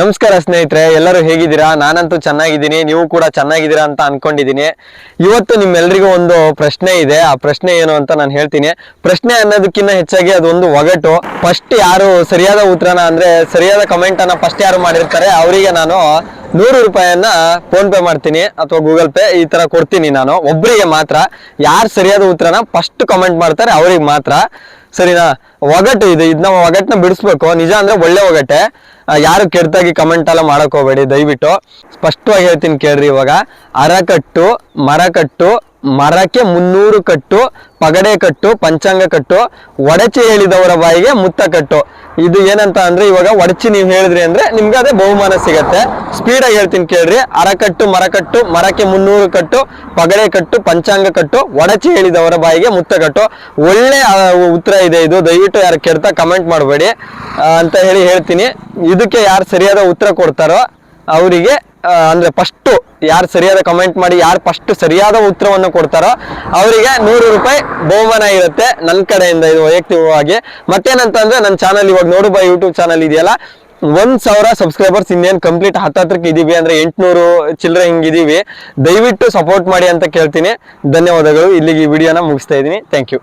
ನಮಸ್ಕಾರ ಸ್ನೇಹಿತರೆ, ಎಲ್ಲರೂ ಹೇಗಿದ್ದೀರಾ? ನಾನಂತೂ ಚೆನ್ನಾಗಿದ್ದೀನಿ, ನೀವು ಕೂಡ ಚೆನ್ನಾಗಿದ್ದೀರಾ ಅಂತ ಅನ್ಕೊಂಡಿದ್ದೀನಿ. ಇವತ್ತು ನಿಮ್ಮೆಲ್ಲರಿಗೂ ಒಂದು ಪ್ರಶ್ನೆ ಇದೆ. ಆ ಪ್ರಶ್ನೆ ಏನು ಅಂತ ನಾನು ಹೇಳ್ತೀನಿ. ಪ್ರಶ್ನೆ ಅನ್ನೋದಕ್ಕಿಂತ ಹೆಚ್ಚಾಗಿ ಅದೊಂದು ಒಗಟು. ಫಸ್ಟ್ ಯಾರು ಸರಿಯಾದ ಉತ್ತರನ ಅಂದ್ರೆ ಸರಿಯಾದ ಕಮೆಂಟ್ ಅನ್ನ ಫಸ್ಟ್ ಯಾರು ಮಾಡಿರ್ತಾರೆ, ಅವರಿಗೆ ನಾನು ನೂರು ರೂಪಾಯಿಯನ್ನ ಫೋನ್ ಪೇ ಮಾಡ್ತೀನಿ ಅಥವಾ ಗೂಗಲ್ ಪೇ ಈ ತರ ಕೊಡ್ತೀನಿ ನಾನು. ಒಬ್ಬರಿಗೆ ಮಾತ್ರ. ಯಾರು ಸರಿಯಾದ ಉತ್ತರನ ಫಸ್ಟ್ ಕಮೆಂಟ್ ಮಾಡ್ತಾರೆ, ಅವ್ರಿಗೆ ಮಾತ್ರ. ಸರಿನಾ? ಒಗಟು ಇದು. ಇದನ್ನ ಒಗಟ್ಟನ್ನ ಬಿಡಿಸ್ಬೇಕು. ನಿಜ ಅಂದ್ರೆ ಒಳ್ಳೆ ಒಗಟೆ. ಯಾರು ಕೆಡ್ತಾಗಿ ಕಮೆಂಟ್ ಎಲ್ಲ ಮಾಡಕ್ ಹೋಗ್ಬೇಡಿ, ದಯವಿಟ್ಟು. ಸ್ಪಷ್ಟವಾಗಿ ಹೇಳ್ತೀನಿ ಕೇಳ್ರಿ ಇವಾಗ. ಅರಕಟ್ಟು, ಮರಕಟ್ಟು ಮರಕ್ಕೆ ಮುನ್ನೂರು ಕಟ್ಟು, ಪಗಡೆ ಕಟ್ಟು, ಪಂಚಾಂಗ ಕಟ್ಟು, ಒಡಚಿ ಹೇಳಿದವರ ಬಾಯಿಗೆ ಮುತ್ತ ಕಟ್ಟು. ಇದು ಏನಂತ ಅಂದ್ರೆ ಇವಾಗ ಒಡಚಿ ನೀವು ಹೇಳಿದ್ರಿ ಅಂದ್ರೆ ನಿಮ್ಗೆ ಅದೇ ಬಹುಮಾನ ಸಿಗತ್ತೆ. ಸ್ಪೀಡಾಗಿ ಹೇಳ್ತೀನಿ ಕೇಳ್ರಿ. ಅರಕಟ್ಟು, ಮರಕಟ್ಟು, ಮರಕ್ಕೆ ಮುನ್ನೂರು ಕಟ್ಟು, ಪಗಡೆ ಕಟ್ಟು, ಪಂಚಾಂಗ ಕಟ್ಟು, ಒಡಚಿ ಹೇಳಿದವರ ಬಾಯಿಗೆ ಮುತ್ತ ಕಟ್ಟು. ಒಳ್ಳೆ ಉತ್ತರ ಇದೆ ಇದು. ದಯವಿಟ್ಟು ಯಾರು ಕೆಡ್ತಾ ಕಮೆಂಟ್ ಮಾಡಬೇಡಿ. ಅಂತ ಹೇಳಿ ಹೇಳ್ತೀನಿ. ಇದಕ್ಕೆ ಯಾರು ಸರಿಯಾದ ಉತ್ತರ ಕೊಡ್ತಾರೋ ಅವರಿಗೆ ಅಂದ್ರೆ ಫಸ್ಟ್ ಯಾರು ಸರಿಯಾದ ಕಮೆಂಟ್ ಮಾಡಿ, ಯಾರು ಫಸ್ಟ್ ಸರಿಯಾದ ಉತ್ತರವನ್ನು ಕೊಡ್ತಾರೋ ಅವರಿಗೆ ನೂರು ರೂಪಾಯಿ ಬಹುಮಾನ ಇರುತ್ತೆ ನನ್ನ ಕಡೆಯಿಂದ ಇದು ವೈಯಕ್ತಿಕವಾಗಿ. ಮತ್ತೇನಂತಂದ್ರೆ ನನ್ನ ಚಾನಲ್ ಇವಾಗ ನೋಡು ಬಾ ಯೂಟ್ಯೂಬ್ ಚಾನಲ್ ಇದೆಯಲ್ಲ. ಒಂದ್ ಸಾವಿರ ಸಬ್ಸ್ಕ್ರೈಬರ್ಸ್ ಇನ್ನೇನು ಕಂಪ್ಲೀಟ್ ಹತ್ತತ್ರಕ್ಕೆ ಇದೀವಿ ಅಂದ್ರೆ ಎಂಟುನೂರು ಚಿಲ್ಲರೆ ಹಿಂಗಿದೀವಿ. ದಯವಿಟ್ಟು ಸಪೋರ್ಟ್ ಮಾಡಿ ಅಂತ ಕೇಳ್ತೀನಿ. ಧನ್ಯವಾದಗಳು. ಇಲ್ಲಿಗೆ ಈ ವಿಡಿಯೋನ ಮುಗಿಸ್ತಾ ಇದ್ದೀನಿ. Thank you